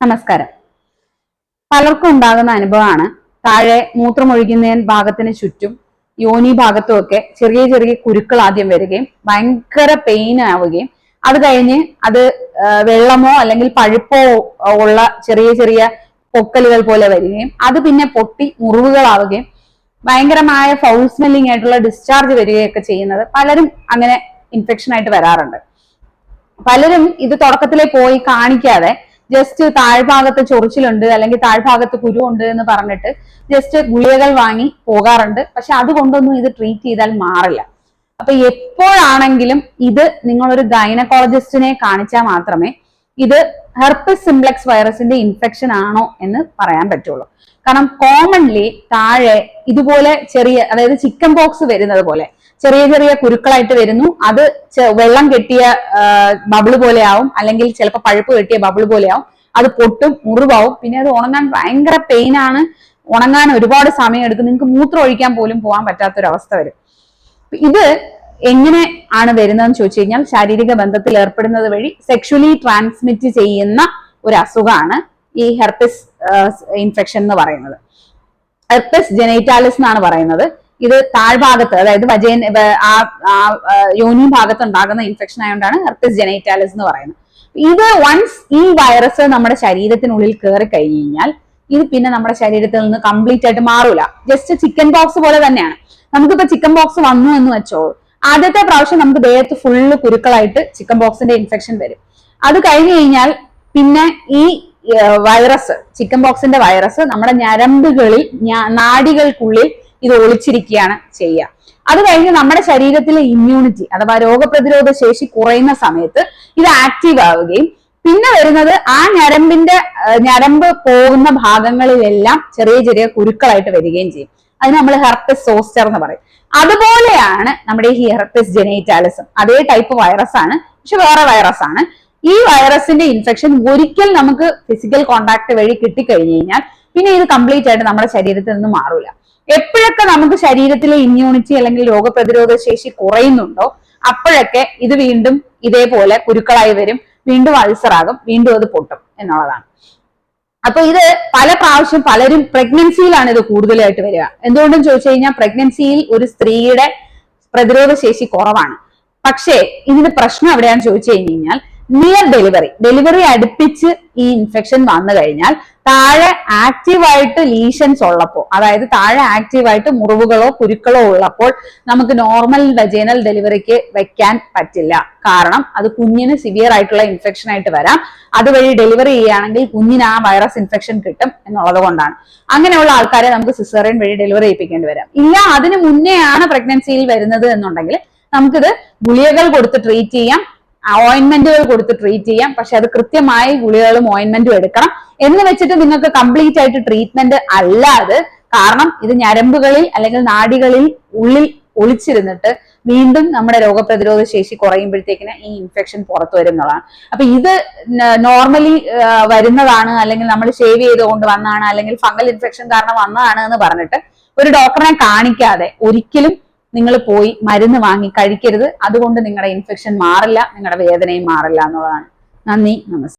നമസ്കാരം. പലർക്കും ഉണ്ടാകുന്ന അനുഭവമാണ് താഴെ മൂത്രമൊഴിക്കുന്നതിന് ഭാഗത്തിന് ചുറ്റും യോനി ഭാഗത്തുമൊക്കെ ചെറിയ ചെറിയ കുരുക്കൾ ആദ്യം വരികയും ഭയങ്കര പെയിൻ ആവുകയും അത് കഴിഞ്ഞ് അത് വെള്ളമോ അല്ലെങ്കിൽ പഴുപ്പോ ഉള്ള ചെറിയ ചെറിയ പൊക്കലുകൾ പോലെ വരികയും അത് പിന്നെ പൊട്ടി മുറിവുകളാവുകയും ഭയങ്കരമായ ഫൗൾ സ്മെല്ലിംഗ് ആയിട്ടുള്ള ഡിസ്ചാർജ് വരികയൊക്കെ ചെയ്യുന്നത് പലരും അങ്ങനെ ഇൻഫെക്ഷൻ ആയിട്ട് വരാറുണ്ട്. പലരും ഇത് തുടക്കത്തിലെ പോയി കാണിക്കാതെ ജസ്റ്റ് താഴ്ഭാഗത്ത് ചൊറിച്ചിലുണ്ട് അല്ലെങ്കിൽ താഴ്ഭാഗത്ത് കുരുവുണ്ട് എന്ന് പറഞ്ഞിട്ട് ജസ്റ്റ് ഗുളികകൾ വാങ്ങി പോകാറുണ്ട്. പക്ഷെ അതുകൊണ്ടൊന്നും ഇത് ട്രീറ്റ് ചെയ്താൽ മാറില്ല. അപ്പൊ എപ്പോഴാണെങ്കിലും ഇത് നിങ്ങളൊരു ഗൈനക്കോളജിസ്റ്റിനെ കാണിച്ചാൽ മാത്രമേ ഇത് ഹെർപ്പസ് സിംപ്ലക്സ് വൈറസിന്റെ ഇൻഫെക്ഷൻ ആണോ എന്ന് പറയാൻ പറ്റുള്ളൂ. കാരണം കോമൺലി താഴെ ഇതുപോലെ ചെറിയ അതായത് ചിക്കൻ ബോക്സ് വരുന്നത് പോലെ ചെറിയ ചെറിയ കുരുക്കളായിട്ട് വരുന്നു. അത് വെള്ളം കെട്ടിയ ബബിൾ പോലെ ആവും. അല്ലെങ്കിൽ ചിലപ്പോൾ പഴുപ്പ് കെട്ടിയ ബബിൾ പോലെ ആവും. അത് പൊട്ടും മുറിവാവും. പിന്നെ അത് ഉണങ്ങാൻ ഭയങ്കര പെയിൻ ആണ്. ഉണങ്ങാൻ ഒരുപാട് സമയം എടുക്കും. നിങ്ങൾക്ക് മൂത്രം ഒഴിക്കാൻ പോലും പോകാൻ പറ്റാത്തൊരവസ്ഥ വരും. ഇത് എങ്ങനെ ആണ് വരുന്നതെന്ന് ചോദിച്ചു കഴിഞ്ഞാൽ ശാരീരിക ബന്ധത്തിൽ ഏർപ്പെടുന്നത് വഴി സെക്ഷുവലി ട്രാൻസ്മിറ്റ് ചെയ്യുന്ന ഒരു അസുഖമാണ് ഈ ഹെർപ്പിസ് ഇൻഫെക്ഷൻ എന്ന് പറയുന്നത്. ഹെർപ്പിസ് ജെനൈറ്റാലിസ് എന്നാണ് പറയുന്നത്. ഇത് താഴ്ഭാഗത്ത് അതായത് വജയൻ ആ യോനി ഭാഗത്ത് ഉണ്ടാകുന്ന ഇൻഫെക്ഷൻ ആയതുകൊണ്ടാണ് ഹെർപ്പിസ് ജെനൈറ്റാലിസ് എന്ന് പറയുന്നത്. ഇത് വൺസ് ഈ വൈറസ് നമ്മുടെ ശരീരത്തിനുള്ളിൽ കയറി കഴിഞ്ഞു കഴിഞ്ഞാൽ ഇത് പിന്നെ നമ്മുടെ ശരീരത്തിൽ നിന്ന് കംപ്ലീറ്റ് ആയിട്ട് മാറൂല. ജസ്റ്റ് ചിക്കൻ ബോക്സ് പോലെ തന്നെയാണ്. നമുക്കിപ്പോ ചിക്കൻ ബോക്സ് വന്നു എന്ന് വെച്ചോ ആദ്യത്തെ പ്രാവശ്യം നമുക്ക് ദേഹത്ത് ഫുള്ള് കുരുക്കളായിട്ട് ചിക്കൻ ബോക്സിന്റെ ഇൻഫെക്ഷൻ വരും. അത് കഴിഞ്ഞു കഴിഞ്ഞാൽ പിന്നെ ഈ വൈറസ് ചിക്കൻ ബോക്സിന്റെ വൈറസ് നമ്മുടെ ഞരമ്പുകളിൽ നാടികൾക്കുള്ളിൽ ഇത് ഒളിച്ചിരിക്കുകയാണ് ചെയ്യുക. അത് കഴിഞ്ഞ് നമ്മുടെ ശരീരത്തിലെ ഇമ്മ്യൂണിറ്റി അഥവാ രോഗപ്രതിരോധ ശേഷി കുറയുന്ന സമയത്ത് ഇത് ആക്റ്റീവ് ആവുകയും പിന്നെ വരുന്നത് ആ ഞരമ്പിന്റെ ഞരമ്പ് പോകുന്ന ഭാഗങ്ങളിലെല്ലാം ചെറിയ ചെറിയ കുരുക്കളായിട്ട് വരികയും ചെയ്യും. അതിന് നമ്മൾ ഹെർപ്പസ് സോസ്റ്റർ എന്ന് പറയും. അതുപോലെയാണ് നമ്മുടെ ഈ ഹെർപ്പിസ് ജെനേറ്റാലിസം അതേ ടൈപ്പ് വൈറസ് ആണ് പക്ഷെ വേറെ വൈറസ് ആണ്. ഈ വൈറസിന്റെ ഇൻഫെക്ഷൻ ഒരിക്കൽ നമുക്ക് ഫിസിക്കൽ കോണ്ടാക്ട് വഴി കിട്ടിക്കഴിഞ്ഞു കഴിഞ്ഞാൽ പിന്നെ ഇത് കംപ്ലീറ്റ് ആയിട്ട് നമ്മുടെ ശരീരത്തിൽ നിന്ന് മാറൂല. എപ്പോഴൊക്കെ നമുക്ക് ശരീരത്തിലെ ഇമ്മ്യൂണിറ്റി അല്ലെങ്കിൽ രോഗപ്രതിരോധ ശേഷി കുറയുന്നുണ്ടോ അപ്പോഴൊക്കെ ഇത് വീണ്ടും ഇതേപോലെ കുരുക്കളായി വരും വീണ്ടും അൾസർ ആകും വീണ്ടും അത് പൊട്ടും എന്നുള്ളതാണ്. അപ്പൊ ഇത് പല പ്രാവശ്യം പലരും പ്രഗ്നൻസിയിലാണ് ഇത് കൂടുതലായിട്ട് വരിക. എന്തുകൊണ്ടും ചോദിച്ചു കഴിഞ്ഞാൽ പ്രഗ്നൻസിയിൽ ഒരു സ്ത്രീയുടെ പ്രതിരോധ ശേഷി കുറവാണ്. പക്ഷേ ഇതിന് പ്രശ്നം എവിടെയാണെന്ന് ചോദിച്ചു കഴിഞ്ഞു കഴിഞ്ഞാൽ നിയർ ഡെലിവറി ഡെലിവറി അടുപ്പിച്ച് ഈ ഇൻഫെക്ഷൻ വന്നു കഴിഞ്ഞാൽ താഴെ ആക്റ്റീവായിട്ട് ലീഷൻസ് ഉള്ളപ്പോൾ അതായത് താഴെ ആക്റ്റീവായിട്ട് മുറിവുകളോ കുരുക്കളോ ഉള്ളപ്പോൾ നമുക്ക് നോർമൽ വജേനൽ ഡെലിവറിക്ക് വെക്കാൻ പറ്റില്ല. കാരണം അത് കുഞ്ഞിന് സിവിയർ ആയിട്ടുള്ള ഇൻഫെക്ഷൻ ആയിട്ട് വരാം. അതുവഴി ഡെലിവറി ചെയ്യുകയാണെങ്കിൽ കുഞ്ഞിന് ആ വൈറസ് ഇൻഫെക്ഷൻ കിട്ടും എന്നുള്ളത് കൊണ്ടാണ്. അങ്ങനെയുള്ള ആൾക്കാരെ നമുക്ക് സിസേറിയൻ വഴി ഡെലിവറി ചെയ്യിപ്പിക്കേണ്ടി വരാം. ഇല്ല അതിന് മുന്നേ ആണ് പ്രഗ്നൻസിയിൽ വരുന്നത് എന്നുണ്ടെങ്കിൽ നമുക്കിത് ഗുളികകൾ കൊടുത്ത് ട്രീറ്റ് ചെയ്യാം. ഓയിൻമെന്റുകൾ കൊടുത്ത് ട്രീറ്റ് ചെയ്യാം. പക്ഷെ അത് കൃത്യമായി ഗുളികകളും ഓയിൻമെന്റും എടുക്കണം. എന്ന് വെച്ചിട്ട് നിങ്ങൾക്ക് കംപ്ലീറ്റ് ആയിട്ട് ട്രീറ്റ്മെന്റ് അല്ലാതെ കാരണം ഇത് ഞരമ്പുകളിൽ അല്ലെങ്കിൽ നാടികളിൽ ഉള്ളിൽ ഒളിച്ചിരുന്നിട്ട് വീണ്ടും നമ്മുടെ രോഗപ്രതിരോധ ശേഷി കുറയുമ്പോഴത്തേക്കിന് ഈ ഇൻഫെക്ഷൻ പുറത്തു വരുന്നതാണ്. അപ്പൊ ഇത് നോർമലി വരുന്നതാണ് അല്ലെങ്കിൽ നമ്മൾ ഷേവ് ചെയ്തുകൊണ്ട് വന്നതാണ് അല്ലെങ്കിൽ ഫംഗൽ ഇൻഫെക്ഷൻ കാരണം വന്നതാണ് എന്ന് പറഞ്ഞിട്ട് ഒരു ഡോക്ടറിനെ കാണിക്കാതെ ഒരിക്കലും നിങ്ങൾ പോയി മരുന്ന് വാങ്ങി കഴിക്കരുത്. അതുകൊണ്ട് നിങ്ങളുടെ ഇൻഫെക്ഷൻ മാറില്ല നിങ്ങളുടെ വേദനയും മാറില്ല എന്നുള്ളതാണ്. നന്ദി നമസ്കാരം